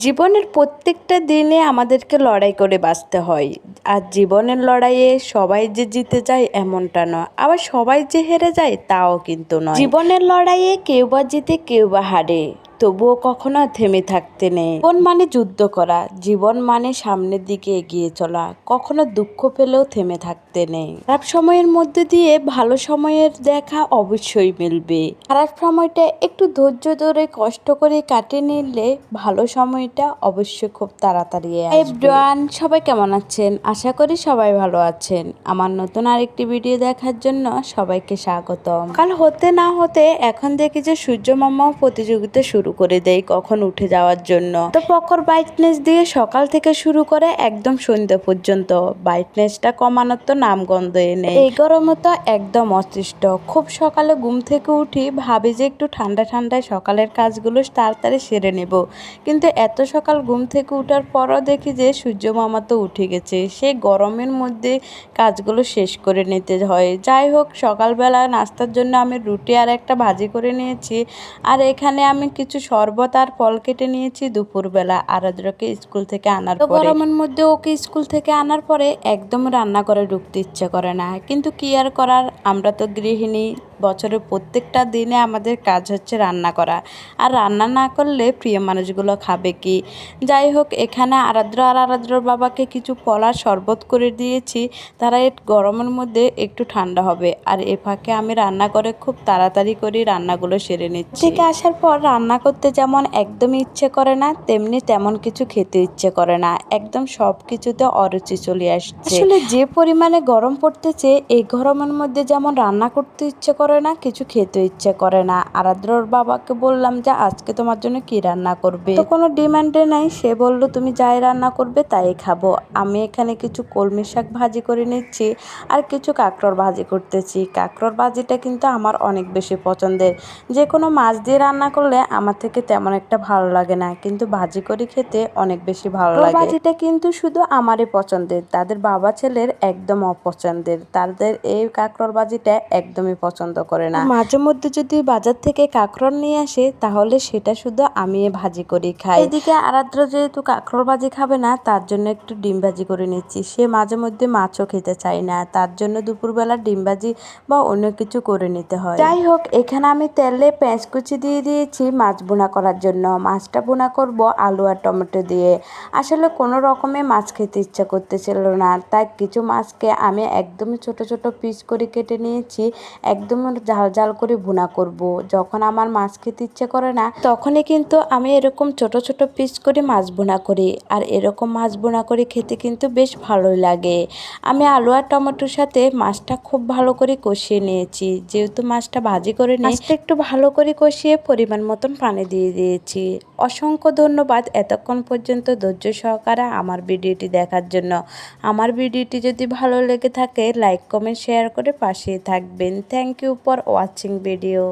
জীবনের প্রত্যেকটা দিনে আমাদেরকে লড়াই করে বাঁচতে হয়। আর জীবনের লড়াইয়ে সবাই যে জিতে যায় এমনটা নয়। আবার সবাই যে হেরে যায়, তাও কিন্তু নয়। জীবনের লড়াইয়ে কেউ বা জিতে, কেউ বা হারে। তবুও কখনো থেমে থাকতে নেই। জীবন মানে যুদ্ধ করা, জীবন মানে সামনের দিকে এগিয়ে চলা, কখনো দুঃখ পেলেও থেমে থাকতে নেই। খারাপ সময়ের মধ্যে দিয়ে ভালো সময়ের দেখা অবশ্যই মিলবে। খারাপ সময়টা একটু ধৈর্য ধরে কষ্ট করে কাটিয়ে নিলে ভালো সময়টা অবশ্যই খুব তাড়াতাড়ি এভরিওয়ান সবাই কেমন আছেন? আশা করি সবাই ভালো আছেন। আমার নতুন আরেকটি ভিডিও দেখার জন্য সবাইকে স্বাগতম। কাল হতে না হতে এখন দেখি যে সূর্য মামাও প্রতিযোগিতা শুরু করে দেয় কখন উঠে যাওয়ার জন্য। তো প্রখর ব্রাইটনেস দিয়ে সকাল থেকে শুরু করে একদম সন্ধ্যা পর্যন্ত। ব্রাইটনেসটা কমানোর তো নামগন্ধ নেই। এই গরমে তো একদম অসৃষ্ট খুব সকালে ঘুম থেকে উঠি, ভাবি যে একটু ঠান্ডা ঠান্ডায় সকালের কাজগুলো তাড়াতাড়ি সেরে নেব। কিন্তু এত সকাল ঘুম থেকে উঠার পরও দেখি যে সূর্য মামা তো উঠে গেছে। সেই গরমের মধ্যে কাজগুলো শেষ করে নিতে হয়। যাই হোক, সকালবেলা নাস্তার জন্য আমি রুটি আর একটা ভাজি করে নিয়েছি। আর এখানে আমি কিছু শরবত আর ফল কেটে নিয়েছি দুপুরবেলা। আরাদ্রকে স্কুল থেকে আনার পরে গরমের মধ্যে ওকে স্কুল থেকে আনার পরে একদম রান্না করে ঢুকতে ইচ্ছে করে না। কিন্তু কি আর করার? আমরা তো গৃহিণী বছরের প্রত্যেকটা দিনে আমাদের কাজ হচ্ছে রান্না করা। আর রান্না না করলে প্রিয় মানুষগুলো খাবে কি? যাই হোক এখানে আরাদ্র আর আরাদ্রর বাবাকে কিছু ফলার শরবত করে দিয়েছি। তারা এই গরমের মধ্যে একটু ঠান্ডা হবে। আর এ ফাঁকে আমি রান্না করে খুব তাড়াতাড়ি করে রান্নাগুলো সেরে নিচ্ছি। থেকে আসার পর রান্না করতে যেমন একদমই ইচ্ছে করে না তেমনি তেমন কিছু খেতে ইচ্ছে করে না। একদম সব কিছুতে অরুচি চলে আসছে। আসলে যে পরিমাণে গরম পড়তেছে এই গরমের মধ্যে যেমন রান্না করতে ইচ্ছে করে না কিছু খেতে ইচ্ছে করে না। আরাদ্রর বাবাকে বললাম যে আজকে তোমার জন্য কি রান্না করবে? তো কোনো ডিমান্ডে নাই। সে বলল তুমি যাই রান্না করবে তাই খাব। আমি এখানে কিছু কলমি শাক ভাজি করে নিচ্ছি আর কিছু কাঁকরোর ভাজি করতেছি। কাঁকরোর ভাজিটা কিন্তু আমার অনেক বেশি পছন্দের। যে কোনো মাছ দিয়ে রান্না করলে আমার থেকে তেমন একটা ভালো লাগে না কিন্তু ভাজি করে খেতে অনেক বেশি ভালো লাগে। ভাজিটা কিন্তু শুধু আমারই পছন্দের। তাদের বাবা ছেলের একদম অপছন্দের। তাদের এই কাঁকরোর ভাজিটা একদমই পছন্দ করে না। মাঝে মধ্যে যদি বাজার থেকে কাঁকরোল নিয়ে আসে তাহলে সেটা শুধু আমি ভাজি করি খাই। এদিকে আরাদ্র যেহেতু কাঁকরোল ভাজি খাবে না তার জন্য একটু ডিম ভাজি করে নিচ্ছি। সে মাঝে মধ্যে মাছও খেতে চায় না তার জন্য দুপুরবেলা ডিম ভাজি বা অন্য কিছু করে নিতে হয়। যাই হোক এখানে আমি তেলে পেঁয়াজ কুচি দিয়ে দিয়েছি মাছ বোনা করার জন্য। মাছটা বোনা করব আলু আর টমেটো দিয়ে। আসলে কোনো রকমে মাছ খেতে ইচ্ছা করতেছিল না তাই কিছু মাছকে আমি একদমই ছোট ছোট পিস করে কেটে নিয়েছি একদম ঝাল ঝাল করে ভুনা করব। যখন আমার মাছ খেতে ইচ্ছে করে না, তখনই কিন্তু আমি এরকম ছোট ছোট পিস করে মাছ ভুনা করি। আর এরকম মাছ ভুনা করে খেতে কিন্তু বেশ ভালোই লাগে। আমি আলু আর টমেটোর সাথে মাছটা খুব ভালো করে কষিয়ে নিয়েছি। যেহেতু মাছটা ভাজি করে মাছটা একটু ভালো করে কষিয়ে পরিমাণ মতন পানি দিয়ে দিয়েছি। অসংখ্য ধন্যবাদ এতক্ষণ পর্যন্ত ধৈর্য সহকারে আমার ভিডিওটি দেখার জন্য। আমার ভিডিওটি যদি ভালো লেগে থাকে, লাইক, কমেন্ট, শেয়ার করে পাশে থাকবেন। Thank you. For watching video